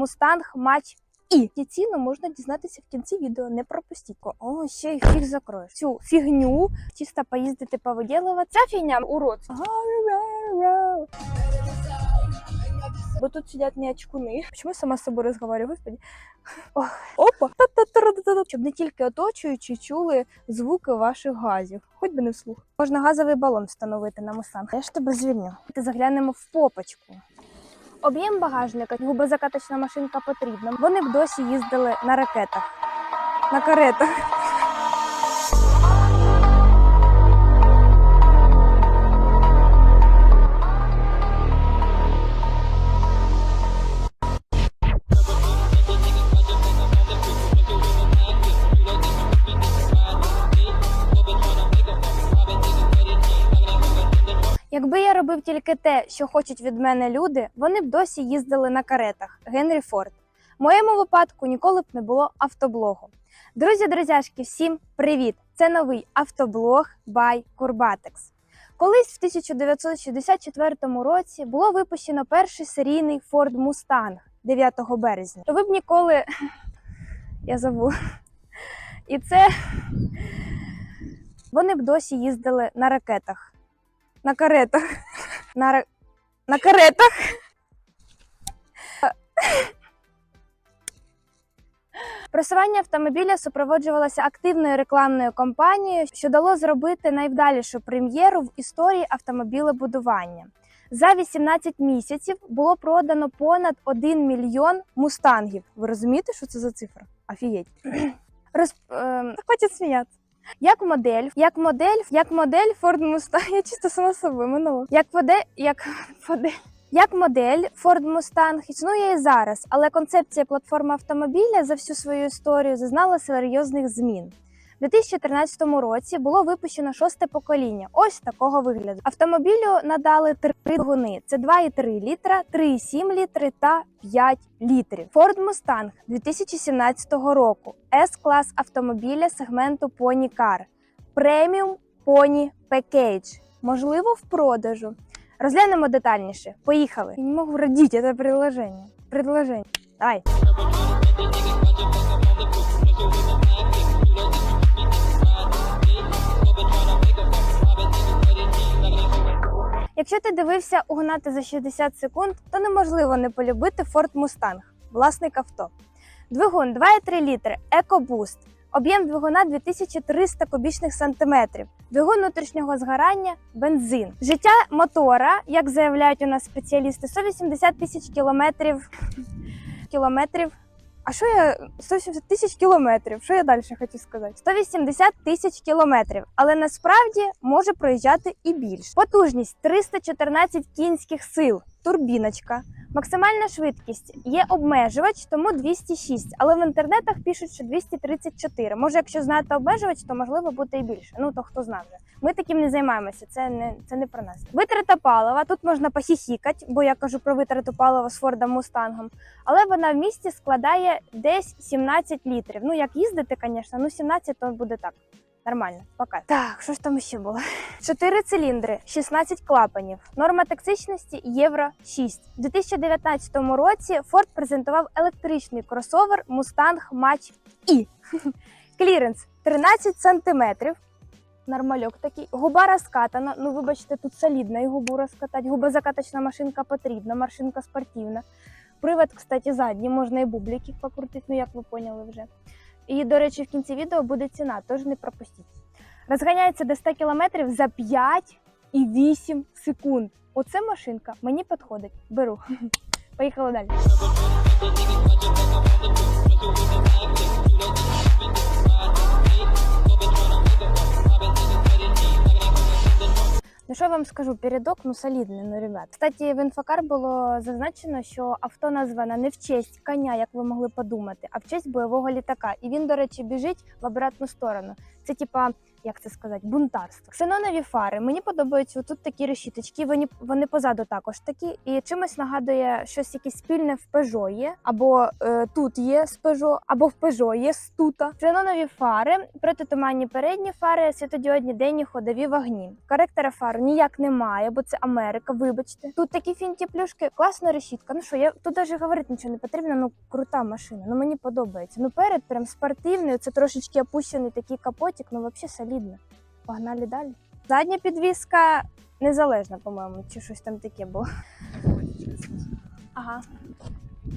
Mustang Mach і ці ціну можна дізнатися в кінці відео. Не пропустіть. О, ще й фіг закроєш. Цю фігню чисто поїздити повиділувати. Ця фігня урод. Бо тут сидять не очкуни. Чому сама з собою розговорюю, господи? Ох, опа! Щоб не тільки оточуючі чули звуки ваших газів. Хоч би не вслух. Можна газовий балон встановити на мустанг. Я ж тебе звільню. Ти заглянемо в попочку. Об'єм багажника, губозакаточна машинка потрібна. Вони б досі їздили на ракетах, на каретах. Якби я робив тільки те, що хочуть від мене люди, вони б досі їздили на каретах. Генрі Форд. В моєму випадку ніколи б не було автоблогу. Друзі, друзяшки, всім привіт! Це новий автоблог by Curbatex. Колись в 1964 році було випущено перший серійний Ford Mustang 9 березня. То ви б ніколи. Я забула. І це вони б досі їздили на ракетах. На каретах. На, на каретах. Просування автомобіля супроводжувалося активною рекламною кампанією, що дало зробити найвдалішу прем'єру в історії автомобілебудування. За 18 місяців було продано понад 1 мільйон мустангів. Ви розумієте, що це за цифра? Офігеть. Роз... Е... Хочуть сміятися. Як модель, як модель, як модель Ford Mustang, я чисто сама собою минула. Як модель, як модель. Як модель Ford Mustang існує і зараз, але концепція платформи автомобіля за всю свою історію зазнала серйозних змін. У 2013 році було випущено шосте покоління. Ось такого вигляду. Автомобілю надали три двигуни: це 2,3 літра, 3,7 літри та 5 літрів. Ford Mustang 2017 року. С-клас автомобіля сегменту Pony Car. Преміум Pony Package. Можливо, в продажу. Розглянемо детальніше. Поїхали. Я не можу родити це предложення. Предложення. Давай. Якщо ти дивився угнати за 60 секунд, то неможливо не полюбити Ford Mustang, власник авто. Двигун 2,3 літри, EcoBoost. Об'єм двигуна 2300 кубічних сантиметрів. Двигун внутрішнього згорання, бензин. Життя мотора, як заявляють у нас спеціалісти, 180 тисяч кілометрів. кілометрів. А що я 180 тисяч кілометрів? Що я далі хочу сказати? 180 тисяч кілометрів, але насправді може проїжджати і більше. Потужність 314 кінських сил, турбіночка. Максимальна швидкість є обмежувач, тому 206, але в інтернетах пишуть, що 234. Може, якщо знаєте обмежувач, то можливо буде і більше. Ну то хто знає. Ми таким не займаємося. Це не це не про нас. Витрата палива. Тут можна похіхікати, бо я кажу про витрату палива з Фордом Мустангом. Але вона в місті складає десь 17 літрів. Ну як їздити, звісно, ну 17 то буде так. Нормально, пока. Так, що ж там ще було? Чотири циліндри, 16 клапанів. Норма токсичності Євро 6. У 2019 році Ford презентував електричний кросовер Mustang Mach E. Кліренс 13 сантиметрів. Нормальок такий. Губа розкатана. Ну, вибачте, тут солідно і губу розкатати. Губозакаточна машинка потрібна, машинка спортивна. Привод, кстати, задній, можна і бублики покрутити, ну як ви поняли вже. І, до речі, в кінці відео буде ціна, тож не пропустіть. Розганяється до 100 км за 5 і 8 секунд. Оце машинка мені підходить. Беру. Поїхали далі. Ну що я вам скажу, передок ну солідний, ну ребят. Кстати, в інфокар було зазначено, що авто названо не в честь коня, як ви могли подумати, а в честь бойового літака. І він, до речі, біжить в обратну сторону. Це типа як це сказати, бунтарство. Ксенонові фари. Мені подобаються тут такі решіточки. Вони вони позаду також такі. І чимось нагадує щось якесь спільне в Peugeot є, або е, тут є з Peugeot, або в Peugeot є з тута. Ксенонові фари, протитуманні передні фари, світодіодні денні ходові вогні. Коректора фар ніяк немає, бо це Америка. Вибачте. Тут такі фінті плюшки, класна решітка. Ну що, я тут навіть говорити нічого не потрібно. Ну крута машина. Ну мені подобається. Ну перед прям спортивний. Це трошечки опущений такий капотик. Ну взагалі солідно. Погнали далі. Задня підвіска незалежна, по-моєму, чи щось там таке було. Ага.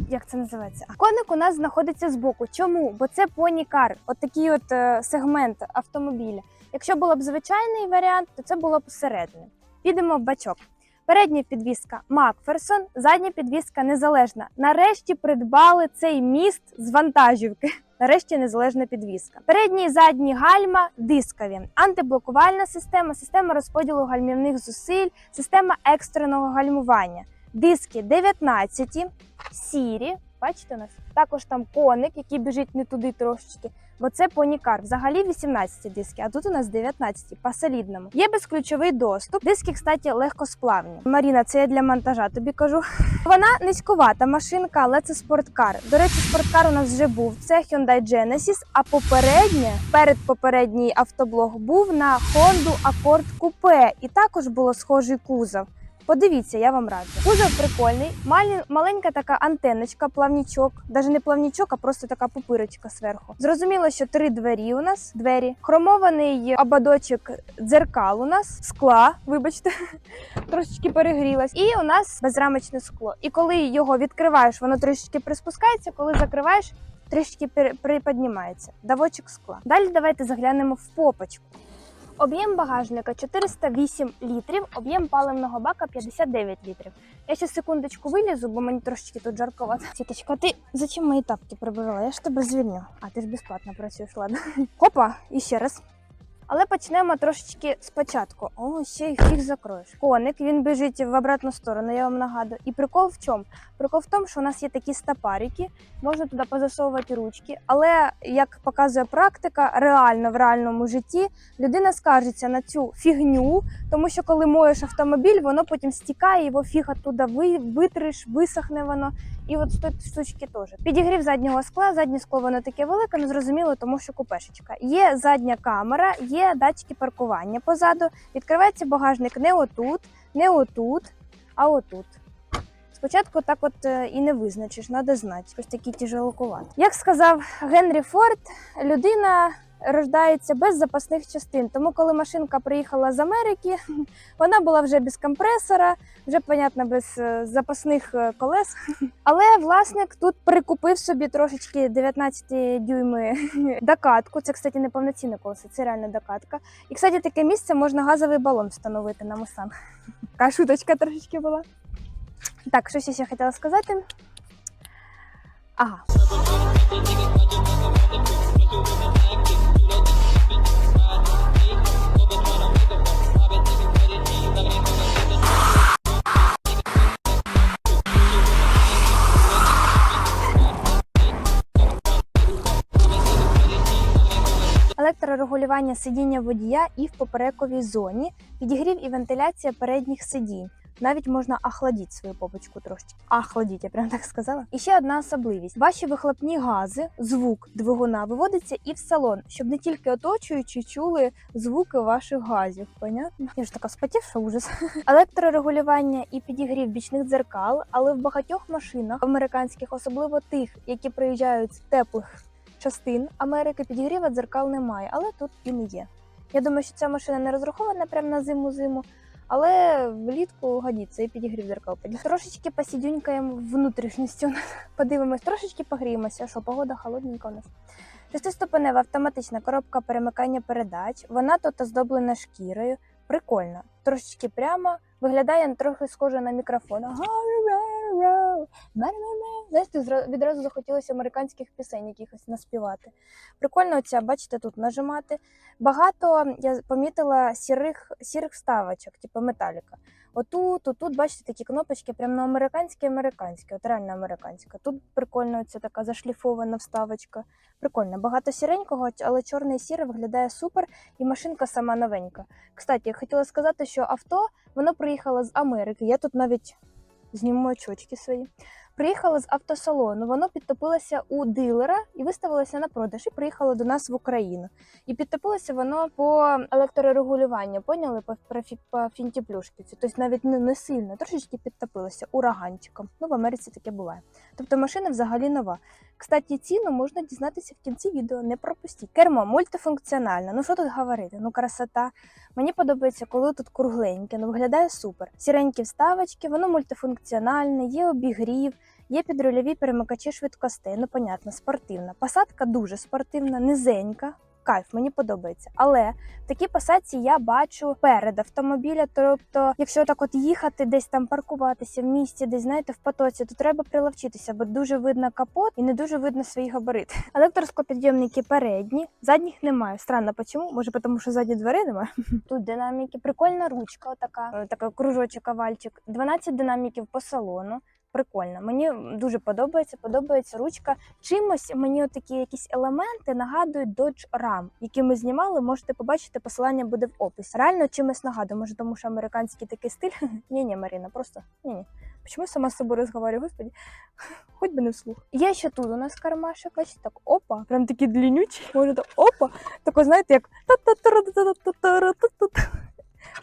Як це називається? Коник у нас знаходиться збоку. Чому? Бо це понікар, от такий от е, сегмент автомобіля. Якщо було б звичайний варіант, то це було б середнє. Підемо в бачок. Передня підвіска Макферсон, задня підвіска незалежна. Нарешті придбали цей міст з вантажівки. Нарешті незалежна підвіска. Передні і задні гальма дискові, антиблокувальна система, система розподілу гальмівних зусиль, система екстреного гальмування. Диски 19, сірі. Бачите нас? Також там коник, який біжить не туди трошечки, бо це понікар. Взагалі 18 диски, а тут у нас 19, по солідному. Є безключовий доступ. Диски, кстати, легкосплавні. Маріна, це я для монтажа тобі кажу. Вона низькувата машинка, але це спорткар. До речі, спорткар у нас вже був. Це Hyundai Genesis, а попереднє, передпопередній автоблог був на Honda Accord Coupe. І також було схожий кузов. Подивіться, я вам раджу. Кузов прикольний, маленька така антенночка, плавнічок, навіть не плавнічок, а просто така пупирочка зверху. Зрозуміло, що три двері у нас двері, хромований ободочок дзеркал у нас, скла, вибачте, трошечки перегрілась. І у нас безрамочне скло. І коли його відкриваєш, воно трішечки приспускається, коли закриваєш. Пере- приподнімається. Давочок скла. Далі давайте заглянемо в попочку. Об'єм багажника 408 літрів, об'єм паливного бака 59 літрів. Я ще секундочку вилізу, бо мені трошечки тут жарковато. Тіточка, ти зачем мої тапки прибирала? Я ж тебе звільню. А ти ж безплатно працюєш, ладно. Хопа, і ще раз. Але почнемо трошечки спочатку. О, ще фіг закроєш. Коник він біжить в обратну сторону, я вам нагадую. І прикол в чому? Прикол в тому, що у нас є такі стапарики, можна туди позасовувати ручки. Але як показує практика, реально в реальному житті людина скаржиться на цю фігню, тому що коли моєш автомобіль, воно потім стікає, його фіг оттуда ви, витриш, висохне воно. І от тої штучки теж. Підігрів заднього скла, заднє скло воно таке велике, не зрозуміло, тому що купешечка. Є задня камера, є датчики паркування позаду. Відкривається багажник не отут, не отут, а отут. Спочатку так от е, і не визначиш, треба знати. Ось такий тяжелокуват. Як сказав Генрі Форд, людина рождається без запасних частин. Тому, коли машинка приїхала з Америки, вона була вже без компресора, вже, понятно, без е, запасних е, колес. Але власник тут прикупив собі трошечки 19 дюйми докатку. Це, кстати, не повноцінне колесо, це реально докатка. І, кстати, таке місце можна газовий балон встановити на Мустанг. Така шуточка трошечки була. Так, щось я ще хотіла сказати. Ага. Електрорегулювання сидіння водія і в поперековій зоні, підігрів і вентиляція передніх сидінь. Навіть можна охладити свою попочку трошечки. Охладіть, я прям так сказала. І ще одна особливість: ваші вихлопні гази, звук двигуна виводиться і в салон, щоб не тільки оточуючі чули звуки ваших газів. Понятно? Я ж така спотівша ужас. Електрорегулювання і підігрів бічних дзеркал, але в багатьох машинах американських, особливо тих, які приїжджають з теплих частин Америки підігріва дзеркал немає, але тут він є. Я думаю, що ця машина не розрахована прямо на зиму-зиму, але влітку годиться і підігрів дзеркал. Трошечки посідюнькаємо внутрішністю. Подивимось, трошечки погріємося, що погода холодненька у нас. Шестиступенева автоматична коробка перемикання передач. Вона тут оздоблена шкірою. Прикольно. Трошечки прямо. Виглядає трохи схоже на мікрофон. Знаєте, зра- відразу захотілося американських пісень якихось наспівати. Прикольно оця, бачите, тут нажимати. Багато я помітила сірих, сірих вставочок, типу металіка. Отут, отут, бачите, такі кнопочки, прям на американське американське, от реально американське. Тут прикольно ця така зашліфована вставочка. Прикольно. Багато сіренького, але чорне і сіре виглядає супер, і машинка сама новенька. Кстати, я хотіла сказати, що авто воно приїхало з Америки. Я тут навіть зніму очочки свої. Приїхала з автосалону, воно підтопилося у дилера і виставилося на продаж, і приїхало до нас в Україну. І підтопилося воно по електрорегулюванню, поняли, по, по, фі- по фінтіплюшки. Тобто навіть не, не сильно, трошечки підтопилося ураганчиком. Ну, в Америці таке буває. Тобто машина взагалі нова. Кстати, ціну можна дізнатися в кінці відео, не пропустіть. Кермо мультифункціональне. Ну що тут говорити? Ну красота. Мені подобається, коли тут кругленьке, ну виглядає супер. Сіренькі вставочки, воно мультифункціональне, є обігрів, є підрульові перемикачі швидкостей. Ну, понятно, спортивна. Посадка дуже спортивна, низенька. Кайф, мені подобається. Але в такій посадці я бачу перед автомобіля. Тобто, якщо так от їхати, десь там паркуватися в місті, десь знаєте, в потоці, то треба приловчитися, бо дуже видно капот і не дуже видно свої габарити. Електроскопідйомники передні, задніх немає. Странно, чому? Може, тому що ззаді двері немає? Тут динаміки, прикольна ручка, отака, е, така кружочок овальчик. 12 динаміків по салону прикольно. Мені дуже подобається, подобається ручка. Чимось мені такі якісь елементи нагадують Dodge Ram, які ми знімали. Можете побачити, посилання буде в описі. Реально чимось нагадує, може, тому що американський такий стиль. ні ні Маріна, просто ні-ні. Почему сама з собою розговорю, Господі, хоч би не вслух. Є ще тут у нас кармашек, бачите, так опа, прям такі длинючий, може так опа. Тако, знаєте, як та та та та та та та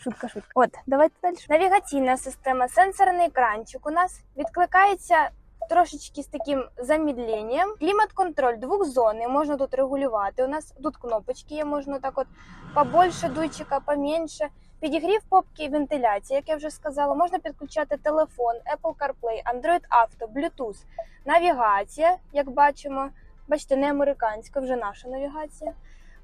Шутка, шутка. От, давайте далі. Навігаційна система, сенсорний екранчик у нас відкликається трошечки з таким замідленням. Клімат-контроль двохзонний, можна тут регулювати. У нас тут кнопочки є, можна так от побольше дуйчика, поменше. Підігрів попки вентиляція, як я вже сказала, можна підключати телефон, Apple CarPlay, Android Auto, Bluetooth, навігація, як бачимо. Бачите, не американська, вже наша навігація.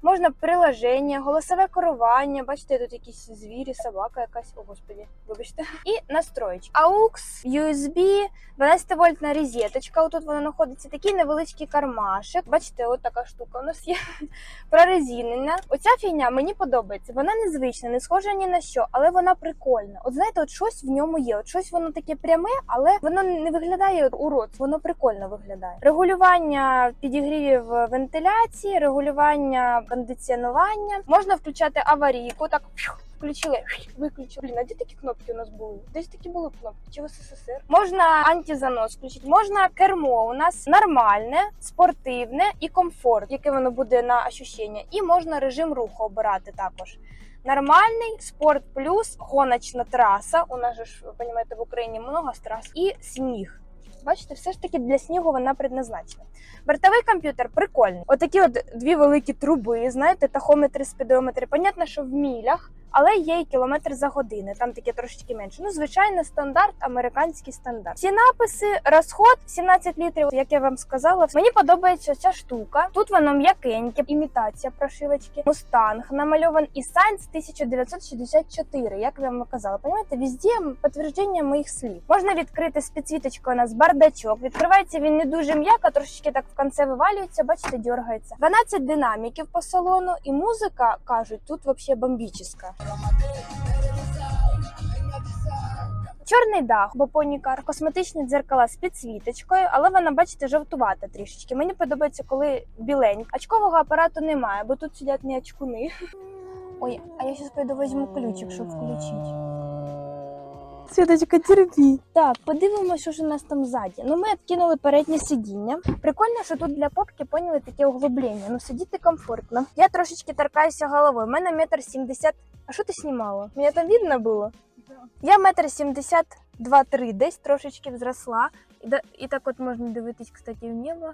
Можна приложення, голосове керування. Бачите, тут якісь звірі, собака якась. О, господі, вибачте. І настроїчки. AUX, USB, 12 вольтна розеточка. Отут вона знаходиться. Такий невеличкий кармашик. Бачите, от така штука у нас є. Прорезинена. Оця фігня мені подобається. Вона незвична, не схожа ні на що, але вона прикольна. От знаєте, от щось в ньому є. От щось воно таке пряме, але воно не виглядає урод. Воно прикольно виглядає. Регулювання підігрівів вентиляції, регулювання кондиціонування. Можна включати аварійку. Так включили, виключили. Блін, а де такі кнопки у нас були? Десь такі були кнопки. Чи в СССР? Можна антизанос включити, можна кермо у нас нормальне, спортивне і комфорт, яке воно буде на ощущення. І можна режим руху обирати також. Нормальний спорт плюс гоночна траса. У нас же ж розумієте, в Україні много трас і сніг. Бачите, все ж таки для снігу вона предназначена. Бортовий комп'ютер прикольний. Отакі от дві великі труби, знаєте, тахометри, спідометри. Понятно, що в мілях, але є і кілометр за години, там таке трошечки менше. Ну, звичайно, стандарт, американський стандарт. Ці написи, розход 17 літрів, як я вам сказала. Мені подобається ця штука. Тут воно м'якеньке, імітація прошивочки. Мустанг намальован і Сайнс 1964, як я вам казала. Понимаєте, везде підтвердження моїх слів. Можна відкрити з підсвіточкою у нас бардачок. Відкривається він не дуже м'яко, трошечки так в кінці вивалюється, бачите, дергається. 12 динаміків по салону, і музика кажуть, тут вообще бомбічна. Чорний дах, бопонікар, косметичні дзеркала з підсвіточкою, але вона, бачите, жовтувата трішечки. Мені подобається, коли біленька. Очкового апарату немає, бо тут сидять не очкуни. Ой, а я зараз пойду візьму ключик, щоб включити. Світочка, терпі. Так, подивимося, що ж у нас там ззаді. Ну, ми відкинули переднє сидіння. Прикольно, що тут для попки поняли таке углублення. Ну, сидіти комфортно. Я трошечки торкаюся головою. У мене метр сімдесят. А що ти знімала? Мене там видно було? Я метр сімдесят два-три, десь трошечки взросла. І, да- і так от можна дивитись, кстати, в небо.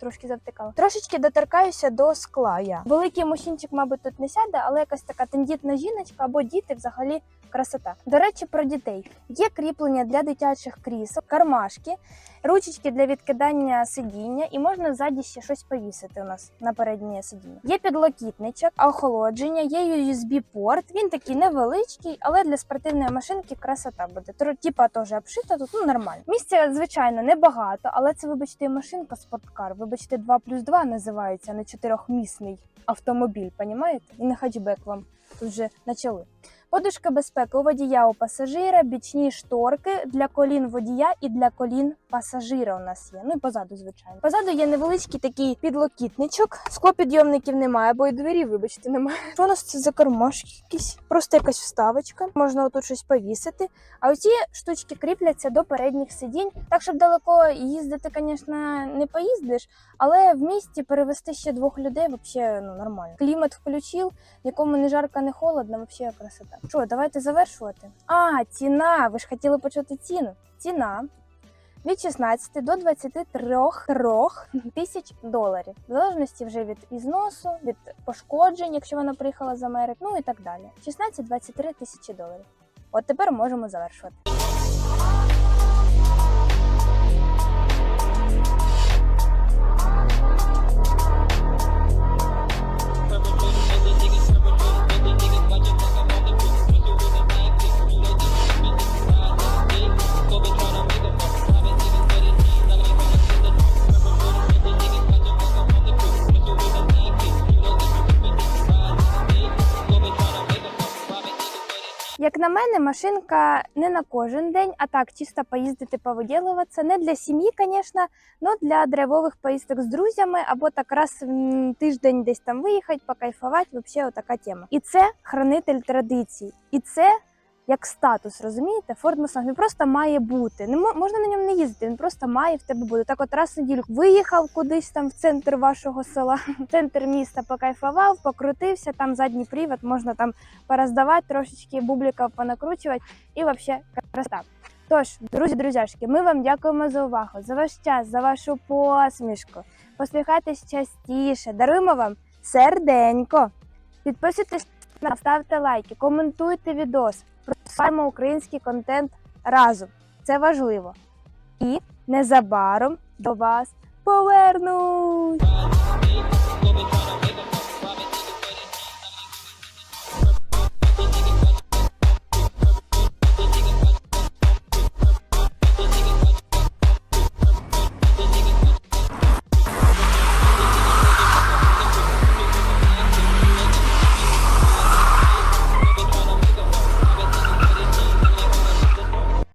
Трошки завтикала. Трошечки доторкаюся до скла. Я великий мужчинчик, мабуть, тут не сяде, але якась така тендітна жіночка або діти взагалі красота. До речі, про дітей є кріплення для дитячих крісел, кармашки, ручечки для відкидання сидіння, і можна ззаді ще щось повісити у нас на переднє сидіння. Є підлокітничок, охолодження, є USB-порт. Він такий невеличкий, але для спортивної машинки красота буде. Типа теж обшита тут ну нормально. Місця, звичайно, небагато, але це, вибачте, машинка спорткар. Вибачте, 2 плюс 2 називається, а не чотирьохмісний автомобіль, понімаєте? І не хетчбек вам тут вже почали. Подушка безпеки у водія у пасажира, бічні шторки для колін водія і для колін пасажира у нас є. Ну і позаду, звичайно. Позаду є невеличкий такий підлокітничок. Склопідйомників немає, бо і двері, вибачте, немає. Що у нас це за кармашки якісь? Просто якась вставочка. Можна отут щось повісити. А оці штучки кріпляться до передніх сидінь. Так, щоб далеко їздити, звісно, не поїздиш, але в місті перевести ще двох людей взагалі ну, нормально. Клімат включив, нікому не жарко, не холодно, взагалі красота. Що, давайте завершувати. А, ціна. Ви ж хотіли почути ціну. Ціна від 16 до 23 тисяч доларів, в залежності вже від ізносу, від пошкоджень, якщо вона приїхала з Америки, ну і так далі. 16-23 тисячі доларів. От тепер можемо завершувати. Мене, машинка не на кожен день, а так чисто поїздити, повиділуватися. Не для сім'ї, звісно, але для драйвових поїздок з друзями або так раз в тиждень десь там виїхати, покайфувати. Взагалі, така тема. І це хранитель традицій. І це як статус, розумієте? Ford Mustang він просто має бути. Не можна на ньому не їздити, він просто має в тебе бути. Так от раз неділю виїхав кудись там в центр вашого села, в центр міста покайфував, покрутився, там задній привод, можна там пороздавати трошечки бубликів понакручувати і взагалі красота. Тож, друзі, друзяшки, ми вам дякуємо за увагу, за ваш час, за вашу посмішку. Посміхайтесь частіше, даруємо вам серденько. Підписуйтесь ставте лайки, коментуйте відос, просуваємо український контент разом. Це важливо. І незабаром до вас повернуть!